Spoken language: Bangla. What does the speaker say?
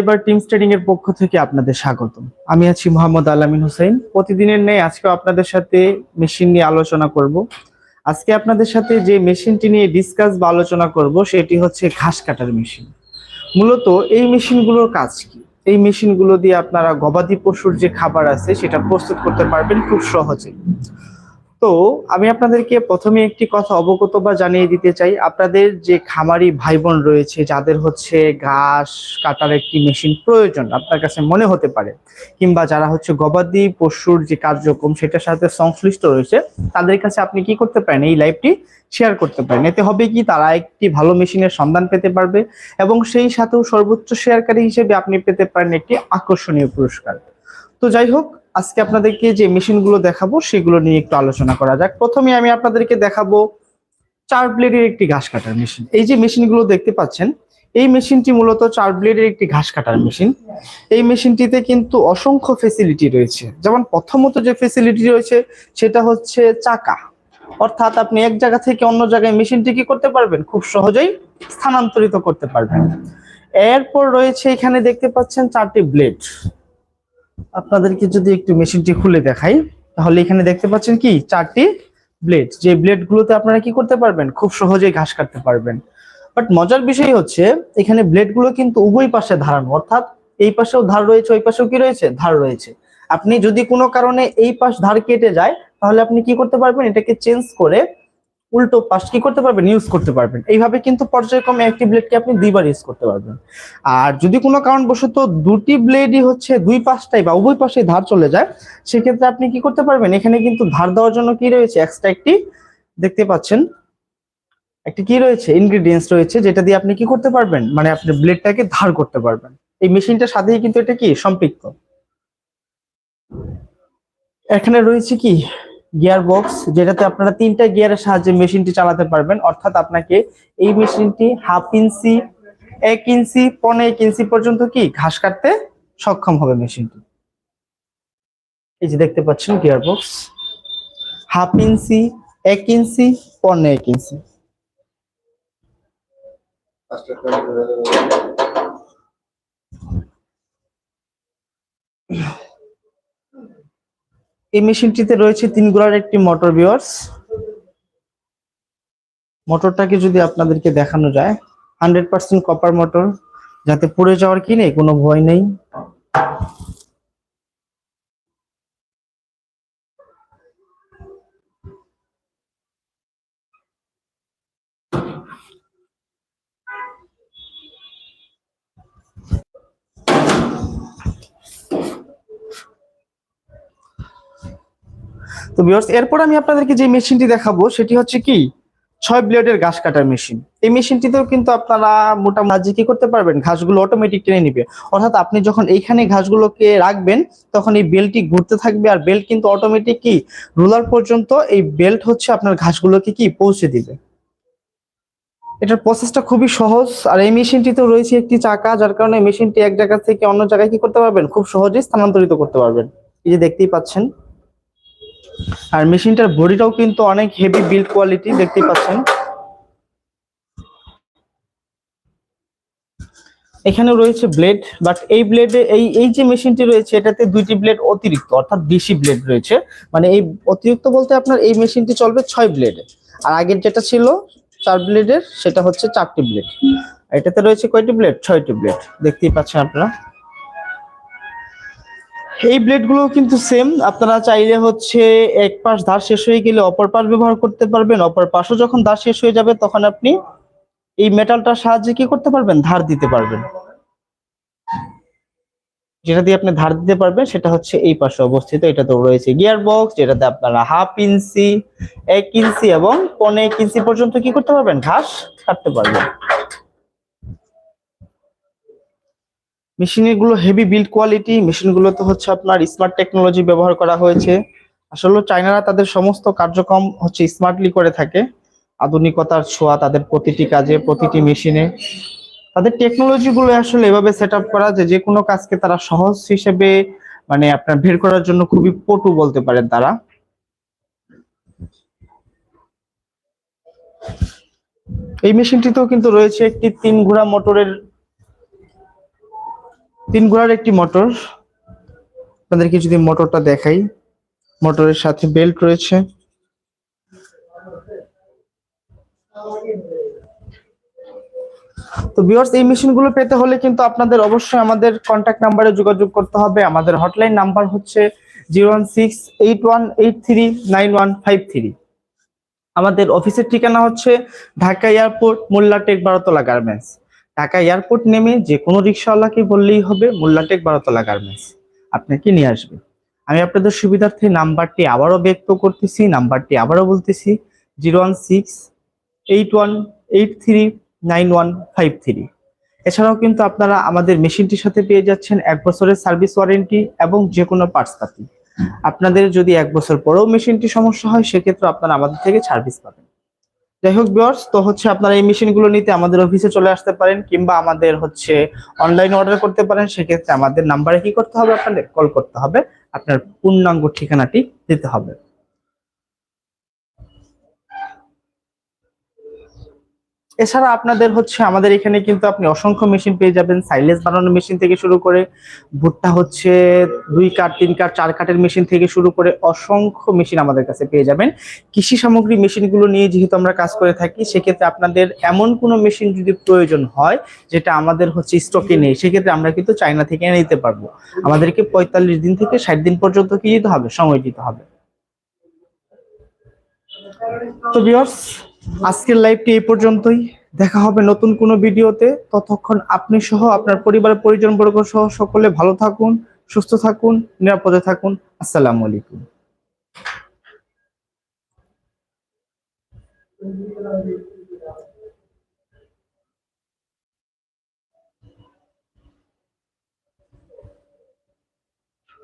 এবার টিম ট্রেডিং এর পক্ষ থেকে আপনাদের স্বাগতম। আমি আছি মোহাম্মদ আলামিন হোসেন। প্রতিদিনের ন্যায় আজকে আপনাদের সাথে মেশিন নিয়ে আলোচনা করব। আজকে আপনাদের সাথে যে মেশিনটি নিয়ে ডিসকাস বা আলোচনা করব, সেটি হচ্ছে ঘাস কাটার মেশিন মূলত এই মেশিনগুলোর কাজ কি? এই মেশিনগুলো দিয়ে আপনারা গবাদি পশুর যে খাবার আছে, সেটা প্রস্তুত করতে পারবেন খুব সহজে তো আমি আপনাদেরকে প্রথমে একটি কথা অবগত বা জানিয়ে দিতে চাই। আপনাদের যে খামারি ভাই বোন রয়েছে, যাদের হচ্ছে ঘাস কাটার একটি মেশিন প্রয়োজন আপনার কাছে মনে হতে পারে, কিংবা যারা হচ্ছে গবাদি পশুর যে কার্যক্রম সেটার সাথে সংশ্লিষ্ট রয়েছে, তাদের কাছে আপনি কি করতে পারেন? এই লাইভটি শেয়ার করতে পারেন। এতে হবে কি, তারা একটি ভালো মেশিনের সন্ধান পেতে পারবে এবং সেই সাথেও সর্বোচ্চ শেয়ারকারী হিসেবে আপনি পেতে পারেন একটি আকর্ষণীয় পুরস্কার। তো যাই হোক আজকে আপনাদেরকে যে মেশিনগুলো দেখাবো, সেগুলো নিয়ে একটু আলোচনা করা যাক। প্রথমে আমি আপনাদেরকে দেখাবো চার ব্লেডের একটি ঘাস কাটার মেশিন। এই যে মেশিনগুলো দেখতে পাচ্ছেন, এই মেশিনটি মূলত চার ব্লেডের একটি ঘাস কাটার মেশিন। এই মেশিনটিতে কিন্তু অসংখ্য ফেসিলিটি রয়েছে। যেমন প্রথমত যে ফেসিলিটি রয়েছে, সেটা হচ্ছে চাকা। অর্থাৎ আপনি এক জায়গা থেকে অন্য জায়গায় মেশিনটি কি করতে পারবেন? খুব সহজেই স্থানান্তরিত করতে পারবেন। এরপর রয়েছে এখানে দেখতে পাচ্ছেন চারটি ব্লেড। আপনাদেরকে যদি একটু মেশিনটি খুলে দেখাই, তাহলে এখানে দেখতে পাচ্ছেন কি? চারটি ব্লেড যে ব্লেড গুলোতে আপনারা কি করতে পারবেন? খুব সহজেই ঘাস কাটতে পারবেন। বাট মজার বিষয় হচ্ছে, এখানে ব্লেডগুলো কিন্তু উভয় পাশে ধারানো। অর্থাৎ এই পাশেও ধার রয়েছে, ওই পাশেও কি রয়েছে? ধার রয়েছে। আপনি যদি কোনো কারণে এই পাশ ধার কেটে যায়, তাহলে আপনি কি করতে পারবেন? এটাকে চেঞ্জ করে উল্টো পাশ কি করতে পারবেন? ইউজ করতে পারবেন। এইভাবে কিন্তু পর্যায়ক্রমে একটি ব্লেডকে আপনি দুইবার ইউজ করতে পারবেন। আর যদি কোনো কারণবশত দুটি ব্লেডই হচ্ছে দুই পাশটাই বা উভয় পাশে ধার চলে যায়, সেক্ষেত্রে আপনি কি করতে পারবেন? এখানে কিন্তু ধার দেওয়ার জন্য কি রয়েছে? এক্সট্রা একটি, দেখতে পাচ্ছেন, একটি কি রয়েছে? ইনগ্রিডিয়েন্টস রয়েছে, যেটা দিয়ে আপনি কি করতে পারবেন? মানে আপনি ব্লেডটাকে ধার করতে পারবেন। এই মেশিনটার সাথেই কিন্তু এটা কি? সম্পৃক্ত। এখানে রয়েছে কি? গিয়ার বক্স যেটাতে আপনারা তিনটা গিয়ারের সাহায্যে মেশিনটি চালাতে পারবেন। অর্থাৎ আপনাকে এই মেশিনটি হাফ ইঞ্চি, এক ইঞ্চি, পনে এক ইঞ্চি পর্যন্ত কি ঘাস কাটতে সক্ষম হবে মেশিনটি। এই যে দেখতে পাচ্ছেন গিয়ার বক্স হাফ ইঞ্চি, এক ইঞ্চি, পনে এক ইঞ্চি। এই মেশিনটিতে রয়েছে তিনগুলার একটি মোটর বিওয়ার্স মোটরটাকে যদি আপনাদেরকে দেখানো যায় হান্ড্রেড পার্সেন্ট কপার মোটর যাতে পুড়ে যাওয়ার কি নেই, কোনো ভয় নেই। তো ভিউয়ার্স এরপর আমি আপনাদেরকে যে মেশিনটি দেখাবো, সেটি হচ্ছে কি? ছয় ব্লেডের ঘাস কাটার মেশিন এই মেশিনটিতেও কিন্তু আপনারা মোটামুটি কি করতে পারবেন? ঘাসগুলো অটোমেটিক টেনে নিবে। অর্থাৎ আপনি যখন এইখানে ঘাসগুলোকে রাখবেন, তখন এই বেল্টটি ঘুরতে থাকবে আর বেল্ট কিন্তু অটোমেটিক কি? রুলার পর্যন্ত এই বেল্ট হচ্ছে আপনার ঘাসগুলোকে কি? পৌঁছে দিবে। এটার প্রসেসটা খুবই সহজ। আর এই মেশিনটিতেও রয়েছে একটি চাকা, যার কারণে মেশিনটি এক জায়গা থেকে অন্য জায়গায় কি করতে পারবেন? খুব সহজেই স্থানান্তরিত করতে পারবেন। এই যে দেখতেই পাচ্ছেন। আর মেশিনটার বডিটাও কিন্তু অনেক হেভি বিল্ড কোয়ালিটি দেখতে পাচ্ছেন। এখানে রয়েছে ব্লেড বাট এই ব্লেডে এই এই যে মেশিনটি রয়েছে, এটাতে দুইটি ব্লেড অতিরিক্ত, অর্থাৎ বেশি ব্লেড রয়েছে। মানে এই অতিরিক্ত বলতে আপনার এই মেশিনটি চলবে ছয় ব্লেডে আর আগের যেটা ছিল, চার ব্লেডের সেটা হচ্ছে চারটি ব্লেড এটাতে রয়েছে কয়টি ব্লেড ছয়টি ব্লেড দেখতেই পাচ্ছেন আপনারা। এই ব্লেডগুলো কিন্তু সেম আপনারা চাইলে হচ্ছে এক পাশ ধার শেষ হয়ে গেলে অপর পাশ ব্যবহার করতে পারবেন। অপর পাশও যখন ধার শেষ হয়ে যাবে, তখন আপনি এই মেটালটার সাহায্যে কি করতে পারবেন? ধার দিতে পারবেন। যেটা দিয়ে আপনি ধার দিতে পারবেন, সেটা হচ্ছে এই পাশে অবস্থিত। এটা তো রয়েছে গিয়ার বক্স যেটাতে আপনারা হাফ ইঞ্চি, এক ইঞ্চি এবং পনে এক ইঞ্চি পর্যন্ত কি করতে পারবেন? ঘাস কাটতে পারবেন। মেশিনগুলো হেভি বিল্ড কোয়ালিটি মেশিনগুলোতে হচ্ছে আপনার স্মার্ট টেকনোলজি ব্যবহার করা হয়েছে। আসলে চাইনারা তাদের সমস্ত কার্যক্রম হচ্ছে স্মার্টলি করে থাকে। আধুনিকতার ছোঁয়া তাদের প্রতিটি কাজে, প্রতিটি মেশিনে তাদের টেকনোলজিগুলো আসলে এভাবে সেট করা যে যে কোনো কাজকে তারা সহজ হিসেবে মানে আপনার বের করার জন্য খুবই পটু বলতে পারেন তারা। এই মেশিনটিতেও কিন্তু রয়েছে একটি তিন ঘোড়া মোটরের তিন ঘোড়ার একটি মোটর। আপনাদেরকে যদি মোটরটা দেখাই, মোটরের সাথে বেল্ট রয়েছে। তো ভিউয়ার্স এই মেশিনগুলো পেতে হলে কিন্তু আপনাদের অবশ্যই আমাদের কন্ট্যাক্ট নাম্বারে যোগাযোগ করতে হবে। আমাদের হটলাইন নাম্বার হচ্ছে zero one six eight one eight three nine one five three. আমাদের অফিসের ঠিকানা হচ্ছে ঢাকা এয়ারপোর্ট মোল্লাটেক বারোতলা গার্মেন্টস। ঢাকা এয়ারপোর্ট নেমে যে কোনো রিক্সাওয়ালাকে বললেই হবে, মোল্লাটেক বারোতলা গার্মেন্টস। আপনাকে নিয়ে আসবে আমি আপনাদের সুবিধার্থে নাম্বারটি আবারও ব্যক্ত করতেছি, নাম্বারটি আবারও বলতেছি, zero one six, eight one, eight three, nine one, five three. এছাড়াও কিন্তু আপনারা আমাদের মেশিনটির সাথে পেয়ে যাচ্ছেন এক বছরের সার্ভিস ওয়ারেন্টি এবং যে কোনো পার্টস পাতি। আপনাদের যদি এক বছর পরেও মেশিনটি সমস্যা হয় সেক্ষেত্রে আপনারা আমাদের থেকে সার্ভিস পাবেন। যাই হোক বিয়ার্স তো হচ্ছে আপনারা এই মেশিনগুলো নিতে আমাদের অফিসে চলে আসতে পারেন কিংবা আমাদের হচ্ছে অনলাইন অর্ডার করতে পারেন, সেক্ষেত্রে আমাদের নাম্বারে কি করতে হবে আপনাদের? কল করতে হবে। আপনার পূর্ণাঙ্গ ঠিকানাটি দিতে হবে। এছাড়া আপনাদের হচ্ছে, আমাদের এখানে কিন্তু আপনি অসংখ্য মেশিন পেয়ে যাবেন। সাইলেজ বানানোর মেশিন থেকে শুরু করে, ভুট্টা হচ্ছে দুই কাঠ, তিন কাঠ, চার কাঠের মেশিন থেকে শুরু করে অসংখ্য মেশিন আমাদের কাছে পেয়ে যাবেন। কৃষি সামগ্রী মেশিনগুলো নিয়ে যেহেতু আমরা কাজ করে থাকি, সেক্ষেত্রে আপনাদের এমন কোনো মেশিন যদি প্রয়োজন হয়, যেটা আমাদের হচ্ছে স্টকে নেই, সেক্ষেত্রে আমরা কিন্তু চায়না থেকে নিতে পারব। আমাদেরকে পঁয়তাল্লিশ দিন থেকে ষাট দিন পর্যন্ত কি দিতে হবে? সময় দিতে হবে। তো আজকের লাইভটি এই পর্যন্তই। দেখা হবে নতুন কোন ভিডিওতে। ততক্ষণ আপনি সহ আপনার পরিবারের পরিজন বর্গ সহ সকলে ভালো থাকুন, সুস্থ থাকুন, নিরাপদে থাকুন। আসসালামু আলাইকুম।